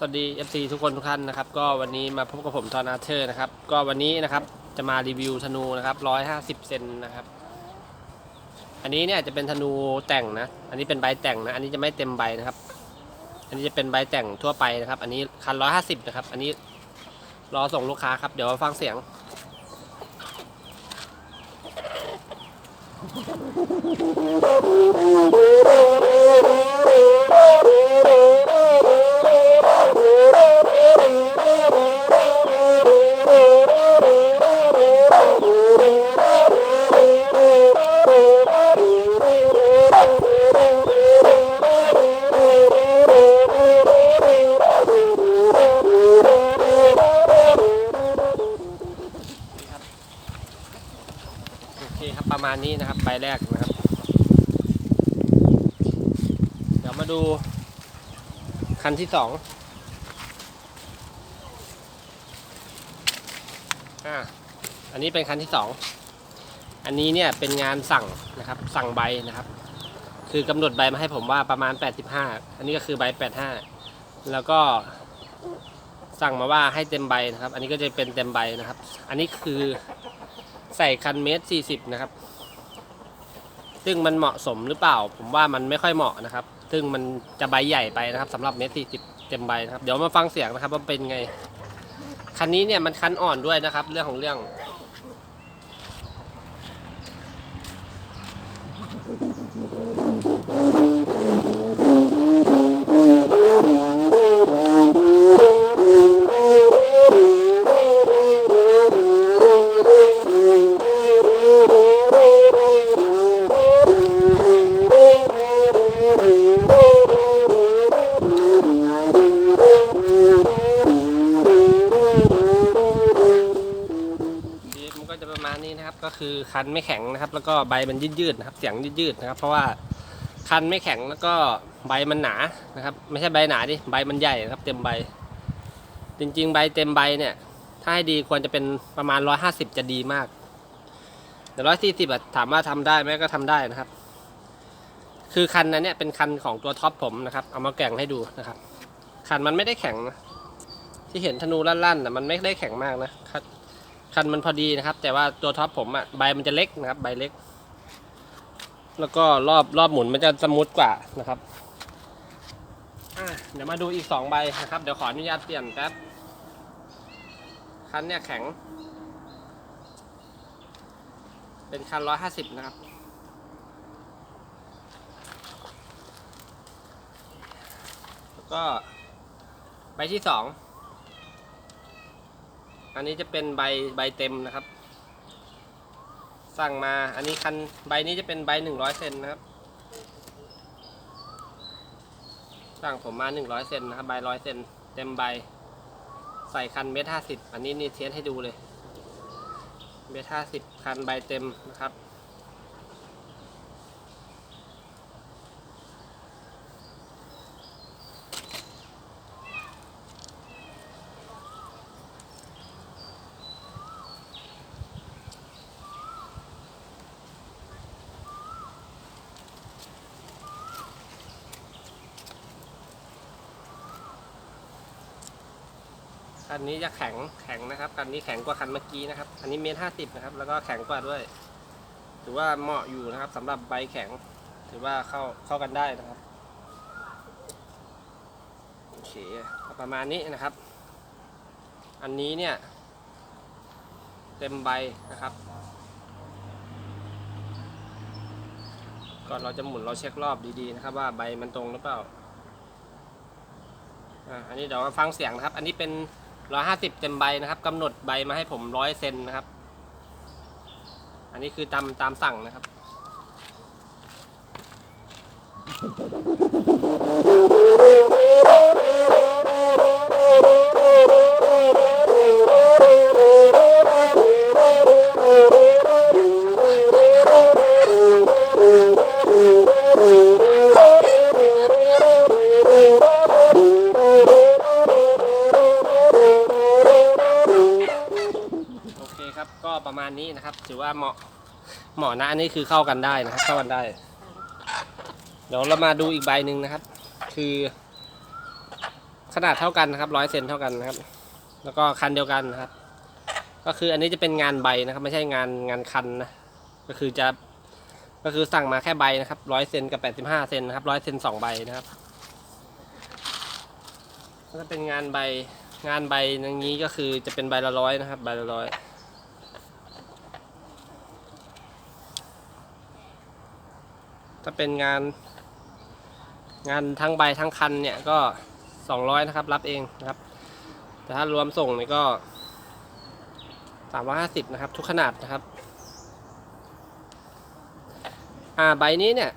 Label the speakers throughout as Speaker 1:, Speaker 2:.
Speaker 1: สวัสดี FC ทุกคนทุกท่านนะครับก็วันนี้มาพบกับผมทอนอาเธอร์นะครับก็วันนี้นะครับจะมารีวิวธนูนะครับ150เซนนะครับอันนี้เนี่ยจะเป็นธนูแต่งนะอันนี้เป็นใบแต่งนะอันนี้จะไม่เต็มใบนะครับอันนี้จะเป็นใบแต่งทั่วไปนะครับ อันนี้คัน150นะครับอันนี้รอส่งลูกค้าครับเดี๋ยวมาฟังเสียงโมาณนี้นะครับใบแรกนะครับ เดี๋ยวมาดูคันที่สองอ่าอันนี้เป็นคันที่สองอันนี้เนี่ยเป็นงานสั่งนะครับ สั่งใบนะครับ คือกำหนดใบมาให้ผมว่าประมาณ 85 อันนี้ก็คือใบ 85 แล้วก็สั่งมาว่าให้เต็มใบนะครับ อันนี้ก็จะเป็นเต็มใบนะครับ อันนี้คือใส่คันเมตรสี่สิบนะครับ ซึ่งมันเหมาะสมหรือเปล่า ผมว่ามันไม่ค่อยเหมาะนะครับ ซึ่งมันจะใบใหญ่ไปนะครับสำหรับเม็ดสี่สิบเต็มใบนะครับ เดี๋ยวมาฟังเสียงนะครับว่าเป็นไง คันนี้เนี่ยมันคันอ่อนด้วยนะครับ เรื่องของเรื่องชีวิ ก็จะประมาณนี้นะครับ ก็คือคันไม่แข็งนะครับ แล้วก็ใบมันยืดๆนะครับ เสียงยืดๆนะครับ เพราะว่าคันไม่แข็งแล้วก็ใบมันหนานะครับ ไม่ใช่ใบหนาดิใบมันใหญ่นะครับ เต็มใบ จริง ๆ ใบเต็มใบเนี่ย ถ้าให้ดีควรจะเป็นประมาณ150จะดีมากแต่ร้อยสี่สิบถามว่าทำได้ไหมก็ทำได้นะครับ คือคันนั้นเนี่ยเป็นคันของตัวท็อปผมนะครับ เอามาแก่งให้ดูนะครับ คันมันไม่ได้แข็งนะที่เห็นธนูลั่นๆนะมันไม่ได้แข็งมากนะคัน คันมันพอดีนะครับ แต่ว่าตัวท็อปผมอะใบมันจะเล็กนะครับ ใบเล็ก แล้วก็รอบรอบหมุนมันจะสมูทกว่านะครับเดี๋ยวมาดูอีกสองใบนะครับ เดี๋ยวขออนุญาตเปลี่ยนแป๊บคันเนี่ยแข็ง เป็นคันร้อยห้าสิบนะครับแล้วก็ใบที่สอง อันนี้จะเป็นใบใบเต็มนะครับ สั่งมาอันนี้คันใบนี้จะเป็นใบหนึ่งร้อยเซนนะครับ สั่งผมมาหนึ่งร้อยเซนนะครับใบร้อยเซนเต็มใบ ใส่คันเมตรห้าสิบอันนี้นี่เทสให้ดูเลย เมตรห้าสิบคันใบเต็มนะครับ คันนี้จะแข็งแข็งนะครับคันนี้แข็งกว่าคันเมื่อกี้นะครับ อันนี้เมตรห้าสิบนะครับ แล้วก็แข็งกว่าด้วย ถือว่าเหมาะอยู่นะครับสำหรับใบแข็ง ถือว่าเข้าเข้ากันได้นะครับโอเคประมาณนี้นะครับ อันนี้เนี่ย เต็มใบนะครับ ก่อนเราจะหมุนเราเช็ครอบดีๆนะครับ ว่าใบมันตรงหรือเปล่าอ่าอันนี้เดี๋ยวฟังเสียงนะครับ อันนี้เป็น ร้อยห้าสิบเต็มใบนะครับกำหนดใบมาให้ผมร้อยเซนนะครับ อันนี้คือตามตามสั่งนะครับโอ นี้นะครับ ถือว่าเหมาะเหมาะนะอันนี้คือเข้ากันได้นะครับ เข้ากันได้ เดี๋ยวเรามาดูอีกใบหนึ่งนะครับ คือ ขนาดเท่ากันนะครับร้อยเซนเท่ากันนะครับ แล้วก็คันเดียวกันนะครับ ก็คืออันนี้จะเป็นงานใบนะครับ ไม่ใช่งานงานคันนะก็คือจะก็คือสั่งมาแค่ใบนะครับร้อยเซนกับแปดสิบห้าเซนนะครับร้อยเซนสองใบนะครับแล้วก็เป็นงานใบงานใบอย่างนี้ก็คือจะเป็นใบละร้อยนะครับ ใบละร้อย ถ้าเป็นงาน งานทั้งใบทั้งคันเนี่ยก็สองร้อยนะครับ รับเองนะครับ แต่ถ้ารวมส่งนี่ก็สามร้อยห้าสิบนะครับ ทุกขนาดนะครับ อ่าใบนี้เนี่ย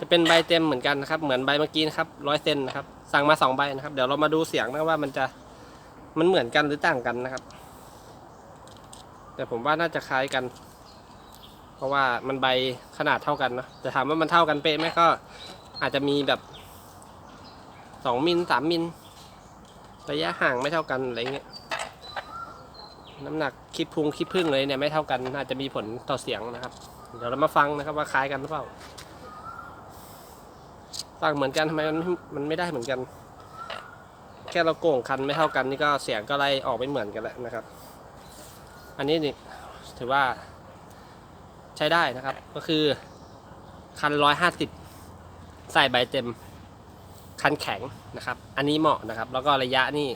Speaker 1: จะเป็นใบเต็มเหมือนกันนะครับ เหมือนใบเมื่อกี้นะครับร้อยเซนนะครับ สั่งมาสองใบนะครับ เดี๋ยวเรามาดูเสียงนะว่ามันจะมันเหมือนกันหรือต่างกันนะครับ แต่ผมว่าน่าจะคล้ายกัน เพราะว่ามันใบขนาดเท่ากันเนอะแต่ถามว่ามันเท่ากันเป๊ะไหมก็อาจจะมีแบบสองมิลสามมิลระยะห่างไม่เท่ากันอะไรเงี้ยน้ำหนักคิดพุงคิดพึ่งเลยเนี่ยไม่เท่ากันอาจจะมีผลต่อเสียงนะครับ เดี๋ยวเรามาฟังนะครับว่าคล้ายกันหรือเปล่าฟังเหมือนกันทำไมมันม่มันไม่ได้เหมือนกัน แค่เราโก่งคันไม่เท่ากันนี่ก็เสียงก็ไล่ออกไม่เหมือนกันแล้วนะครับ อันนี้นี่ถือว่า ใช้ได้นะครับ ก็คือคันร้อยห้าสิบใส่ใบเต็ม คันแข็งนะครับ อันนี้เหมาะนะครับ แล้วก็ระยะนี่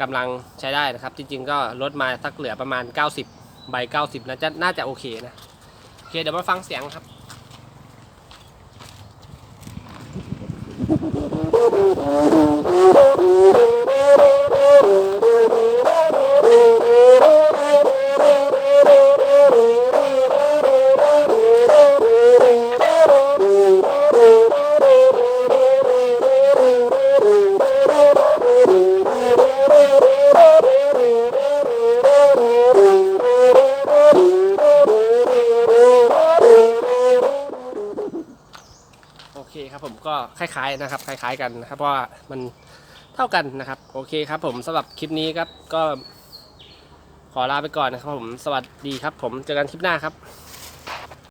Speaker 1: กำลังใช้ได้นะครับ จริง ๆ ก็ลดมาสักเหลือประมาณ 90 ใบ 90น่าจะน่าจะโอเคนะ โอเค เดี๋ยวมาฟังเสียงครับ ครับผมก็คล้ายๆนะครับคล้าย ๆกันนะครับเพราะว่ามันเท่ากันนะครับ โอเคครับผมสำหรับคลิปนี้ครับก็ขอลาไปก่อนนะครับผมสวัสดีครับผมเจอกันคลิปหน้าครับ